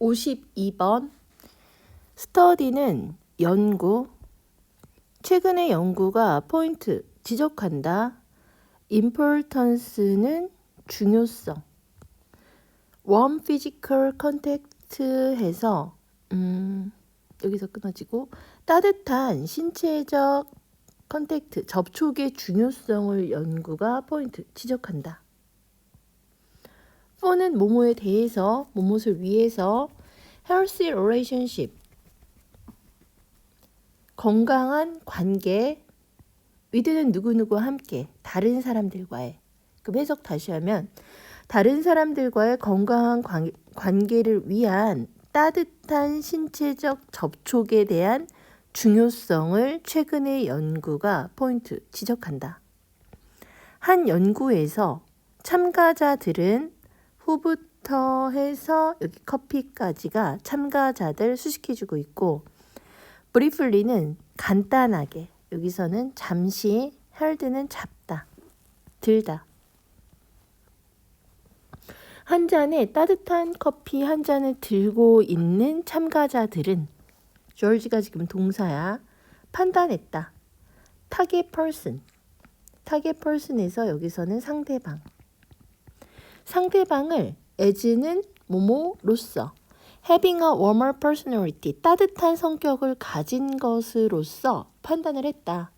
52번 스터디는 연구 최근의 연구가 포인트 지적한다. importance는 중요성. warm physical contact해서 음, 여기서 끊어지고 따뜻한 신체적 컨택트 접촉의 중요성을 연구가 포인트 지적한다. For는 뭐뭐에 대해서 뭐뭇을 위해서 healthy relationship 건강한 관계 위드는 누구누구와 함께 다른 사람들과의 그 해석 다시 하면 다른 사람들과의 건강한 관, 관계를 위한 따뜻한 신체적 접촉에 대한 중요성을 최근의 연구가 포인트 지적한다. 한 연구에서 참가자들은 후부터 해서 여기 커피까지가 참가자들 수식해주고 있고 브리플리는 간단하게 여기서는 잠시 헬드는 잡다 들다. 한 잔에 따뜻한 커피 한 잔을 들고 있는 참가자들은 조지가 지금 동사야 판단했다. 타겟 퍼슨 타겟 퍼슨에서 여기서는 상대방 상대방을 as는 뭐뭐로서 having a warmer personality 따뜻한 성격을 가진 것으로서 판단을 했다.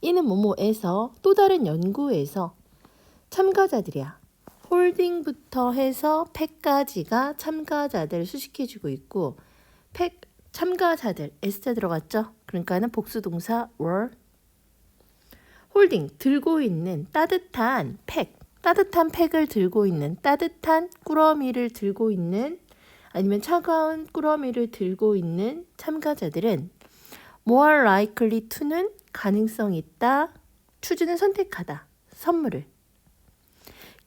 이는 뭐뭐에서 또 다른 연구에서 참가자들이야. 홀딩부터 해서 팩까지가 참가자들 수식해주고 있고 팩 참가자들 S자 들어갔죠? 그러니까는 복수동사 were 홀딩 들고 있는 따뜻한 팩 따뜻한 팩을 들고 있는 따뜻한 꾸러미를 들고 있는 아니면 차가운 꾸러미를 들고 있는 참가자들은 more likely to는 가능성 있다. 추주는 선택하다. 선물을.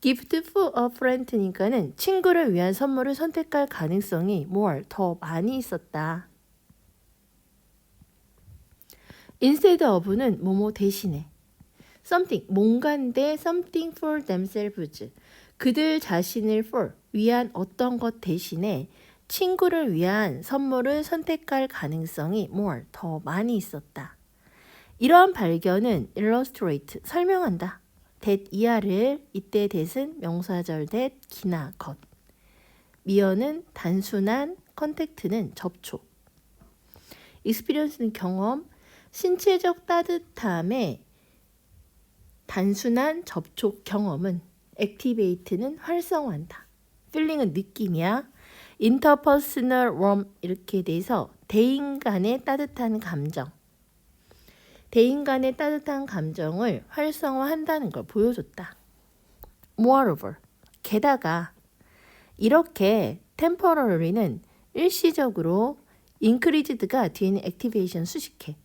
gift for a friend니까는 친구를 위한 선물을 선택할 가능성이 more 더 많이 있었다. instead of는 뭐뭐 대신에 something 뭔가인데 something for themselves 그들 자신을 for 위한 어떤 것 대신에 친구를 위한 선물을 선택할 가능성이 more 더 많이 있었다. 이러한 발견은 illustrate 설명한다. that 이하를 이때 that은 명사절 that 기나 것 미어는 단순한 컨택트는 접촉 experience는 경험 신체적 따뜻함의 단순한 접촉 경험은 activate는 활성화한다. feeling은 느낌이야. interpersonal warmth 이렇게 돼서 대인 간의 따뜻한 감정. 대인 간의 따뜻한 감정을 활성화한다는 걸 보여줬다. moreover, 게다가 이렇게 temporary는 일시적으로 increased가 뒤에는 activation 수식해.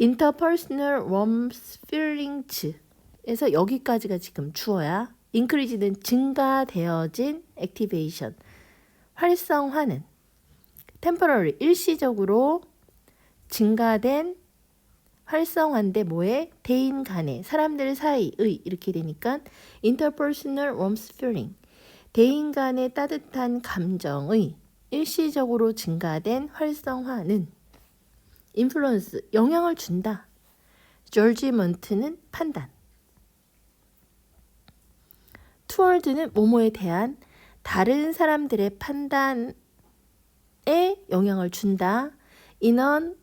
Interpersonal warmth feelings에서 여기까지가 지금 주어야. increased는 증가되어진 activation, 활성화는 temporary 일시적으로 증가된 활성화인데 뭐에 대인 간의 사람들 사이의 이렇게 되니까 interpersonal warmth feeling 대인 간의 따뜻한 감정의 일시적으로 증가된 활성화는 influence 영향을 준다. judgment는 판단. toward는 뭐뭐에 대한 다른 사람들의 판단에 영향을 준다. an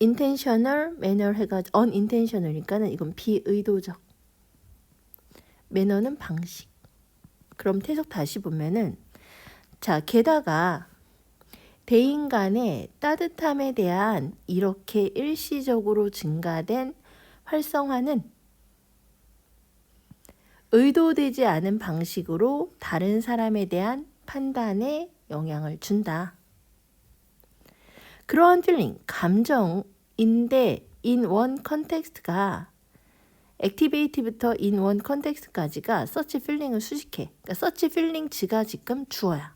intentional manner 해가지고 unintentional이니까는 이건 비의도적. 매너는 방식. 그럼 태석 다시 보면은 자 게다가 대인 간의 따뜻함에 대한 이렇게 일시적으로 증가된 활성화는 의도되지 않은 방식으로 다른 사람에 대한 판단에 영향을 준다. 그러한 feeling, 감정인데 context가 activate부터 in one context까지가 such feeling을 수식해. 그러니까 such feelings가 지금 주어야.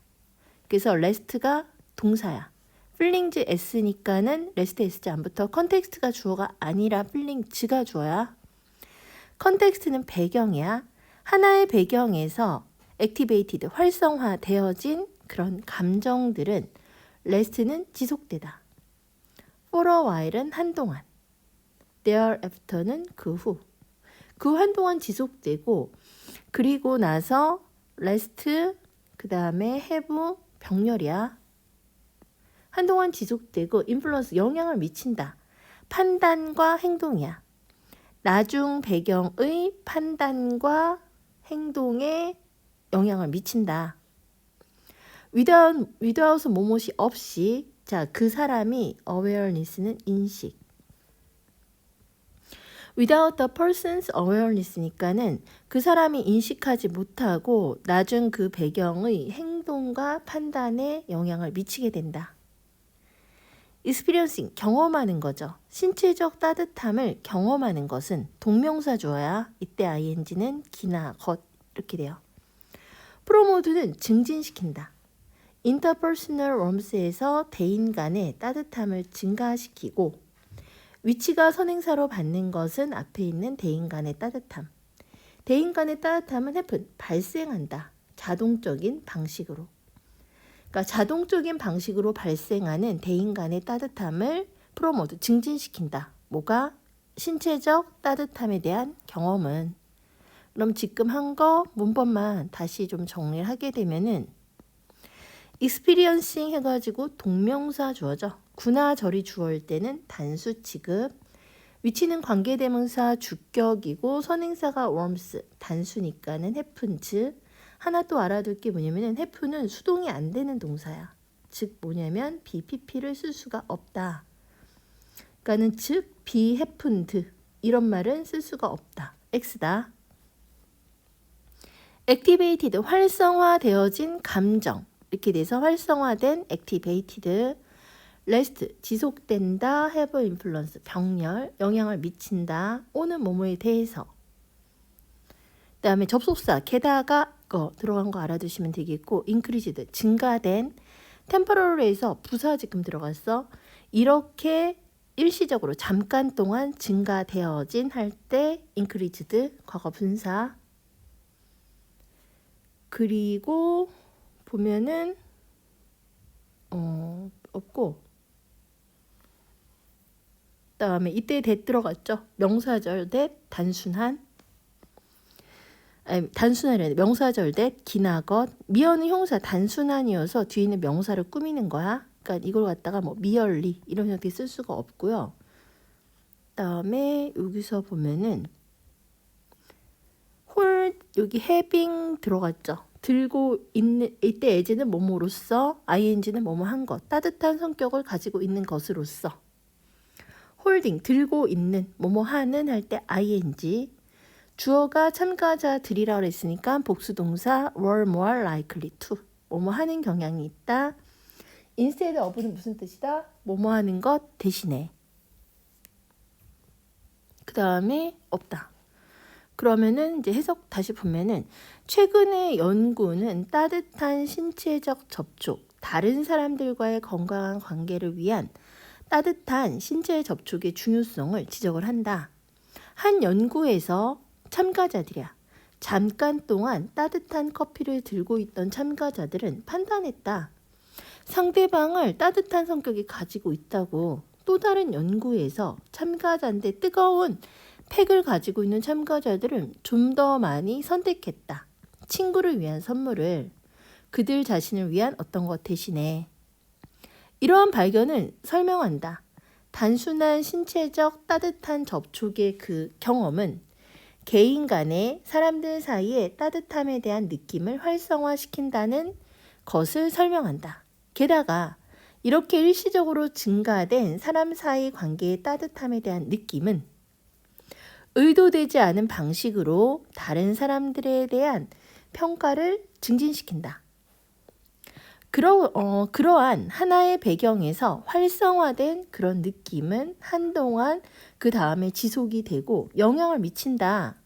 그래서 rest가 동사야. feelings s니까는 rest s자 안부터 context가 주어가 아니라 feelings가 주어야. context는 배경이야. 하나의 배경에서 activated 활성화되어진 그런 감정들은 last는 지속되다. for a while은 한동안. thereafter는 그 후. 그 한동안 지속되고 그리고 나서 last 그 다음에 have 병렬이야. 한동안 지속되고 인플루언스 영향을 미친다. 판단과 행동이야. 나중 배경의 판단과 행동에 영향을 미친다. without, without 뭐뭇이 없이 자, 그 사람이 awareness는 인식. without the person's awareness니까는 그 사람이 인식하지 못하고 나중 그 배경의 행동과 판단에 영향을 미치게 된다. Experiencing 경험하는 거죠. 신체적 따뜻함을 경험하는 것은 동명사 주어야 이때 ing는 기나 것 이렇게 돼요. 프로모드는 증진시킨다. interpersonal warmth에서 대인 간의 따뜻함을 증가시키고 위치가 선행사로 받는 것은 앞에 있는 대인 간의 따뜻함. 대인 간의 따뜻함은 happen, 발생한다. 자동적인 방식으로. 그러니까 자동적인 방식으로 발생하는 대인 간의 따뜻함을 프로모드 증진시킨다. 뭐가? 신체적 따뜻함에 대한 경험은 그럼 지금 한 거 문법만 다시 좀 정리를 하게 되면은 experiencing 해가지고 동명사 주어져 구나 절이 주어일 때는 단수 취급 위치는 관계대명사 주격이고 선행사가 warms 단수니까는 happens 하나 또 알아둘 게 뭐냐면은 have는 수동이 안 되는 동사야. 즉 뭐냐면 BPP를 쓸 수가 없다. 그러니까는 즉 be happened 이런 말은 쓸 수가 없다. X다. activated 활성화되어진 감정. 이렇게 돼서 활성화된 activated rest 지속된다 have influence 병렬 영향을 미친다. 오는 뭐뭐에 대해서. 그 다음에 접속사 게다가 거 들어간 거 알아두시면 되겠고 increased 증가된 temporary에서 부사 지금 들어갔어? 이렇게 일시적으로 잠깐 동안 증가되어진 할 때 increased 과거 분사. 그리고 보면은 어 없고. 그다음에 이때 대 들어갔죠? 명사절 대 단순한 아니, 단순한이 명사절 대 기나것 미어는 형사 단순한이어서 뒤에 있는 명사를 꾸미는 거야. 그러니까 이걸 갖다가 뭐 미얼리 이런 형태 쓸 수가 없고요. 그다음에 여기서 보면은 홀 여기 having 들어갔죠. 들고 있는 이때 에즈는 뭐뭐로서 ing는 뭐뭐 한 것, 따뜻한 성격을 가지고 있는 것으로서 홀딩 들고 있는 뭐뭐 하는 할 때 ing 주어가 참가자들이라 그랬으니까 복수 동사 were more likely to 뭐뭐 하는 경향이 있다. instead of는 무슨 뜻이다? 뭐뭐 하는 것 대신에 그 다음에 없다. 그러면은 이제 해석 다시 보면은 최근의 연구는 따뜻한 신체적 접촉, 다른 사람들과의 건강한 관계를 위한 따뜻한 신체 접촉의 중요성을 지적을 한다. 한 연구에서 참가자들이야. 잠깐 동안 따뜻한 커피를 들고 있던 참가자들은 판단했다. 상대방을 따뜻한 성격이 가지고 있다고 또 다른 연구에서 참가자인데 뜨거운 팩을 가지고 있는 참가자들은 좀 더 많이 선택했다. 친구를 위한 선물을 그들 자신을 위한 어떤 것 대신에 이러한 발견을 설명한다. 단순한 신체적 따뜻한 접촉의 그 경험은 개인 간의 사람들 사이의 따뜻함에 대한 느낌을 활성화시킨다는 것을 설명한다. 게다가 이렇게 일시적으로 증가된 사람 사이 관계의 따뜻함에 대한 느낌은 의도되지 않은 방식으로 다른 사람들에 대한 평가를 증진시킨다. 그러, 어, 그러한 하나의 배경에서 활성화된 그런 느낌은 한동안 그 다음에 지속이 되고 영향을 미친다.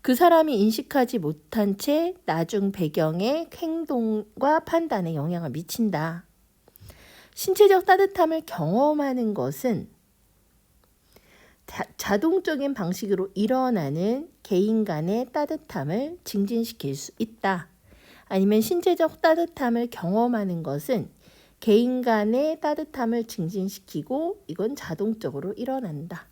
그 사람이 인식하지 못한 채 나중 배경의 행동과 판단에 영향을 미친다. 신체적 따뜻함을 경험하는 것은 자, 동적인 방식으로 일어나는 개인 간의 따뜻함을 증진시킬 수 있다. 아니면 신체적 따뜻함을 경험하는 것은 개인 간의 따뜻함을 증진시키고 이건 자동적으로 일어난다.